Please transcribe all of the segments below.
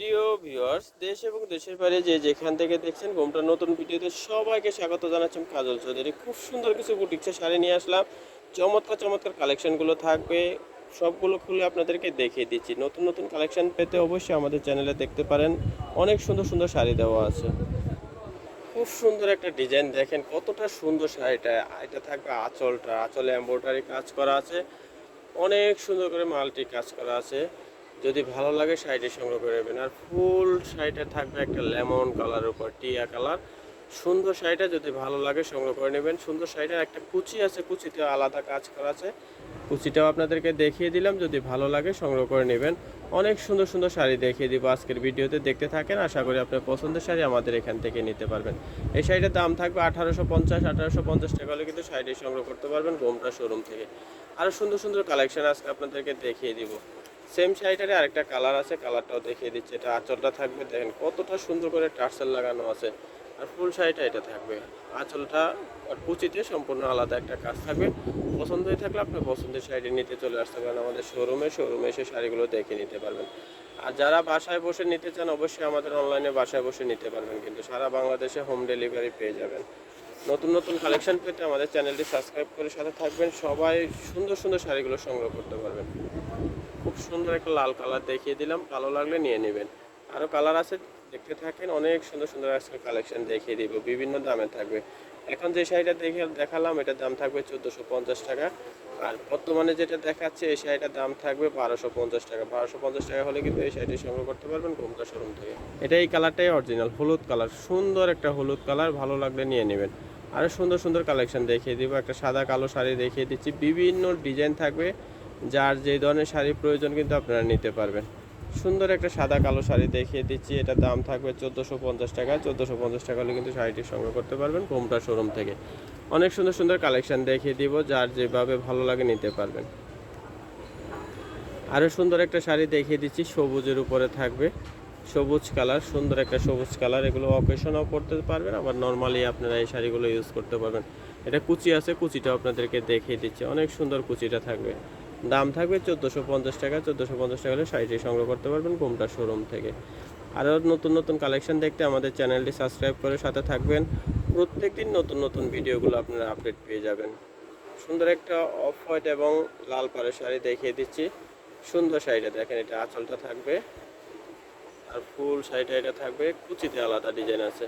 প্রিয় ভিউয়ার্স দেশ এবং দেশের বাইরে যে যেখান থেকে দেখছেন ঘুমটা নতুন ভিডিওতে সবাইকে স্বাগত জানাচ্ছি কাজল চৌধুরী। খুব সুন্দর কিছু বুটিক্সের শাড়ি নিয়ে আসলাম। চমৎকার চমৎকার কালেকশনগুলো থাকবে। সবগুলো খুলে আপনাদেরকে দেখিয়ে দিচ্ছি। নতুন নতুন কালেকশন পেতে অবশ্যই আমাদের চ্যানেলে দেখতে পারেন। অনেক সুন্দর সুন্দর শাড়ি দেওয়া আছে। খুব সুন্দর একটা ডিজাইন দেখেন, কতটা সুন্দর শাড়িটা। এটা থাকবে আঁচলটা। আঁচলে এম্ব্রয়ডারি কাজ করা আছে। অনেক সুন্দর করে মাল্টি কাজ করা আছে। যদি ভালো লাগে, শাড়িটি সংগ্রহ করে নেবেন। আর ফুল শাড়িটা থাকবে একটা লেমন কালার উপর, টিয়া কালার। সুন্দর শাড়িটা যদি ভালো লাগে, সংগ্রহ করে নেবেন। সুন্দর শাড়িটার একটা কুচি আছে কুচিতে আলাদা কাজ করা আছে। কুচিটাও আপনাদেরকে দেখিয়ে দিলাম, যদি ভালো লাগে, সংগ্রহ করে নেবেন। অনেক সুন্দর সুন্দর শাড়ি দেখিয়ে দিব আজকের ভিডিওতে। দেখতে থাকেন, আশা করি আপনার পছন্দের শাড়ি আমাদের এখান থেকে নিতে পারবেন। এই শাড়িটার দাম থাকবে আঠারোশো পঞ্চাশ আঠারোশো পঞ্চাশ টাকা হলে কিন্তু শাড়িটি সংগ্রহ করতে পারবেন গোমটা শোরুম থেকে। আরও সুন্দর সুন্দর কালেকশন আজকে আপনাদেরকে দেখিয়ে দিব। সেম শাড়িটারে আরেকটা কালার আছে কালারটাও দেখিয়ে দিচ্ছে। এটা আঁচলটা থাকবে, দেখেন কতটা সুন্দর করে টার্সেল লাগানো আছে। আর ফুল শাড়িটা এটা থাকবে। আঁচলটা আর কুচিতে সম্পূর্ণ আলাদা একটা কাজ থাকবে। পছন্দ হয়ে থাকলে আপনি পছন্দের শাড়িটি নিতে চলে আসতে পারেন আমাদের শোরুমে শোরুমে এসে শাড়িগুলো দেখে নিতে পারবেন। আর যারা বাসায় বসে নিতে চান, অবশ্যই আমাদের অনলাইনে বাসায় বসে নিতে পারবেন। কিন্তু সারা বাংলাদেশে হোম ডেলিভারি পেয়ে যাবেন। নতুন নতুন কালেকশন পেতে আমাদের চ্যানেলটি সাবস্ক্রাইব করে সাথে থাকবেন। সবাই সুন্দর সুন্দর শাড়িগুলো সংগ্রহ করতে পারবেন। খুব সুন্দর একটা লাল কালার দেখিয়ে দিলাম। ভালো লাগলে নিয়ে নেবেন। আরও কালার আছে, দেখতে থাকেন, অনেক সুন্দর সুন্দর আজকে কালেকশন দেখিয়ে দিব। বিভিন্ন দামে থাকবে। এখন যে শাড়িটা দেখে দেখালাম, এটার দাম থাকবে চোদ্দোশো পঞ্চাশ টাকা। আর বর্তমানে যেটা দেখাচ্ছে, এই শাড়িটার দাম থাকবে বারোশো পঞ্চাশ টাকা। বারোশো পঞ্চাশ টাকা হলে কিন্তু এই শাড়িটি সংগ্রহ করতে পারবেন ঘুমটা শোরুম থেকে। এটা এই কালারটাই অরিজিনাল হলুদ কালার। সুন্দর একটা হলুদ কালার, ভালো লাগলে নিয়ে নেবেন। আরও সুন্দর সুন্দর কালেকশন দেখিয়ে দিব। একটা সাদা কালো শাড়ি দেখিয়ে দিচ্ছি। বিভিন্ন ডিজাইন থাকবে। যার যে ধরনের শাড়ি প্রয়োজন কিন্তু আপনারা নিতে পারবেন। সুন্দর একটা সাদা কালো শাড়ি দেখিয়ে দিচ্ছি, এটার দাম থাকবে চোদ্দোশো পঞ্চাশ টাকা। চোদ্দোশো পঞ্চাশ টাকা হলে কিন্তু শাড়িটি সংগ্রহ করতে পারবেন কোমটা শোরুম থেকে। অনেক সুন্দর সুন্দর কালেকশান দেখিয়ে দিব, যার যেভাবে ভালো লাগে নিতে পারবেন। আরও সুন্দর একটা শাড়ি দেখিয়ে দিচ্ছি, সবুজের উপরে থাকবে। সবুজ কালার, সুন্দর একটা সবুজ কালার। এগুলো অকেশনও করতে পারবেন, আবার নর্মালি আপনারা এই শাড়িগুলো ইউজ করতে পারবেন। এটা কুচি আছে, কুচিটাও আপনাদেরকে দেখিয়ে দিচ্ছি। অনেক সুন্দর কুচিটা থাকবে। দাম থাকবে চোদ্দোশো পঞ্চাশ টাকা, চোদ্দোশো পঞ্চাশ টাকা হলে শাড়িটি সংগ্রহ করতে পারবেন কোমটা শোরুম থেকে। আরও নতুন নতুন কালেকশন দেখতে আমাদের চ্যানেলটি সাবস্ক্রাইব করে সাথে থাকবেন। প্রত্যেক দিন নতুন নতুন ভিডিওগুলো আপনারা আপডেট পেয়ে যাবেন। সুন্দর একটা অফ হোয়াইট এবং লাল পাড়ের শাড়ি দেখিয়ে দিচ্ছি। সুন্দর শাড়িটা দেখেন, এটা আঁচলটা থাকবে। আর ফুল শাড়িটা, এটা থাকবে কুচিতে আলাদা ডিজাইন আছে।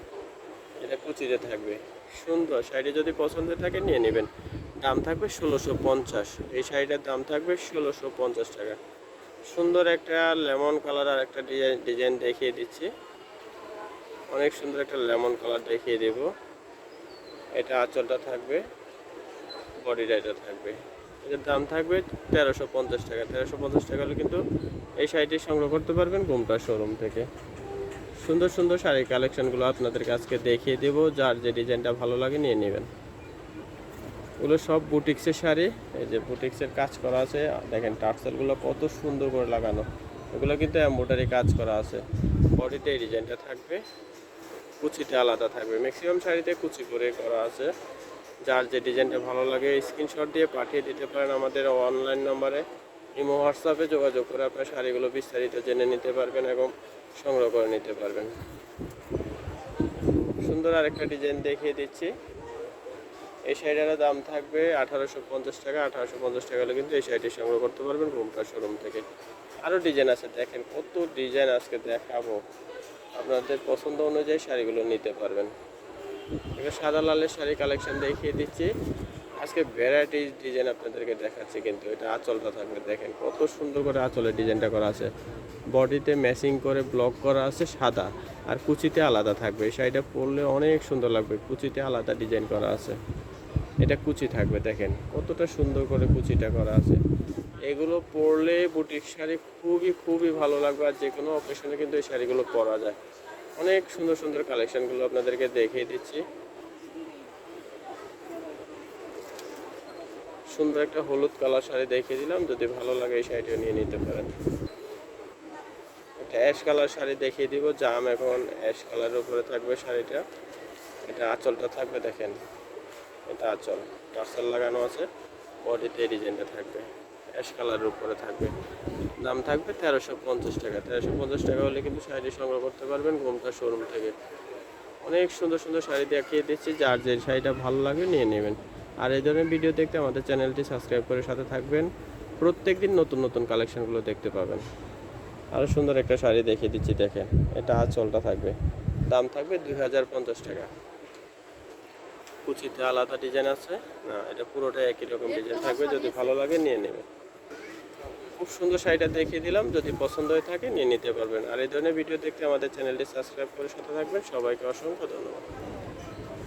এটা কুচিতে থাকবে। সুন্দর শাড়ি যদি পছন্দের থাকে নিয়ে নেবেন। দাম থাকবে ষোলোশো পঞ্চাশ। এই শাড়িটার দাম থাকবে ষোলোশো পঞ্চাশ টাকা। সুন্দর একটা লেমন কালার আর একটা ডিজাইন ডিজাইন দেখিয়ে দিচ্ছি। অনেক সুন্দর একটা লেমন কালার দেখিয়ে দেব। এটা আঁচলটা থাকবে বডিটা এটা থাকবে। এটার দাম থাকবে তেরোশো পঞ্চাশ টাকা। তেরোশো পঞ্চাশ টাকা হলে কিন্তু এই শাড়িটি সংগ্রহ করতে পারবেন গোমটা শোরুম থেকে। সুন্দর সুন্দর শাড়ির কালেকশনগুলো আপনাদের কাছকে দেখিয়ে দেব। যার যে ডিজাইনটা ভালো লাগে নিয়ে নেবেন। এগুলো সব বুটিক্সের শাড়ি। এই যে বুটিক্সের কাজ করা আছে। দেখেন টার্সেলগুলো কত সুন্দর করে লাগানো। এগুলো কিন্তু এম্ব্রয়ডারি কাজ করা আছে। বডিতে এই ডিজাইনটা থাকবে। কুচিটা আলাদা থাকবে। ম্যাক্সিমাম শাড়িতে কুচি করে করা আছে। যার যে ডিজাইনটা ভালো লাগে স্ক্রিনশট দিয়ে পাঠিয়ে দিতে পারেন আমাদের অনলাইন নম্বরে ইমো হোয়াটসঅ্যাপে যোগাযোগ করে আপনার শাড়িগুলো বিস্তারিত জেনে নিতে পারবেন এবং সংগ্রহ করে নিতে পারবেন। সুন্দর আরেকটা ডিজাইন দেখিয়ে দিচ্ছি। এই শাড়িটার দাম থাকবে আঠারোশো পঞ্চাশ টাকা, আঠারোশো পঞ্চাশ টাকা হলে কিন্তু এই শাড়িটি সংগ্রহ করতে পারবেন ঘুমটা শোরুম থেকে। আরও ডিজাইন আছে, দেখেন কত ডিজাইন আজকে দেখাবো। আপনাদের পছন্দ অনুযায়ী শাড়িগুলো নিতে পারবেন। এবার সাদা লালের শাড়ি কালেকশন দেখিয়ে দিচ্ছি। আজকে ভ্যারাইটি ডিজাইন আপনাদেরকে দেখাচ্ছি কিন্তু, এটা আঁচলটা থাকবে। দেখেন কত সুন্দর করে আঁচলের ডিজাইনটা করা আছে। বডিতে ম্যাচিং করে ব্লক করা আছে সাদা, আর কুচিতে আলাদা থাকবে। এই শাড়িটা পরলে অনেক সুন্দর লাগবে, কুচিতে আলাদা ডিজাইন করা আছে। এটা কুচি থাকবে, দেখেন। কতটা সুন্দর করে কুচিটা করা আছে। এগুলো পরলে বুটিক শাড়ি খুবই খুবই ভালো লাগবে আর যে কোনো অকেশনে কিন্তু এই শাড়িগুলো পরা যায়। অনেক সুন্দর সুন্দর কালেকশনগুলো আপনাদেরকে দেখিয়ে দিচ্ছি। সুন্দর একটা হলুদ কালার শাড়ি দেখিয়ে দিলাম, যদি ভালো লাগে এই শাড়িটা নিয়ে নিতে পারেন। একটা অ্যাশ কালার শাড়ি দেখিয়ে দিব, জাম এখন অ্যাশ কালারের উপরে থাকবে শাড়িটা। এটা আঁচলটা থাকবে, দেখেন। এটা আঁচল। টার্সেল লাগানো আছে বডিতে ডিজাইনটা থাকবে। অ্যাশ কালারের উপরে থাকবে। দাম থাকবে তেরোশো পঞ্চাশ টাকা। তেরোশো পঞ্চাশ টাকা হলে কিন্তু শাড়ি সংগ্রহ করতে পারবেন ঘুমটা শোরুম থেকে। অনেক সুন্দর সুন্দর শাড়ি দেখিয়ে দিচ্ছি, যার যে শাড়িটা ভালো লাগে নিয়ে নেবেন। আর এই ধরনের ভিডিও দেখতে আমাদের চ্যানেলটি সাবস্ক্রাইব করে সাথে থাকবেন। প্রত্যেক দিন নতুন নতুন কালেকশনগুলো দেখতে পাবেন। আরও সুন্দর একটা শাড়ি দেখিয়ে দিচ্ছি, দেখেন। এটা আঁচলটা থাকবে। দাম থাকবে দুই হাজার পঞ্চাশ টাকা। কুচিতে আলাদা ডিজাইন আছে। না এটা পুরোটা একই রকম ডিজাইন থাকবে যদি ভালো লাগে নিয়ে নেবেন খুব সুন্দর শাড়িটা দেখিয়ে দিলাম যদি পছন্দ হয়ে থাকে নিয়ে নিতে পারবেন। আর এই ধরনের ভিডিও দেখতে আমাদের চ্যানেলটি সাবস্ক্রাইব করে সাথে থাকবেন। সবাইকে অসংখ্য ধন্যবাদ।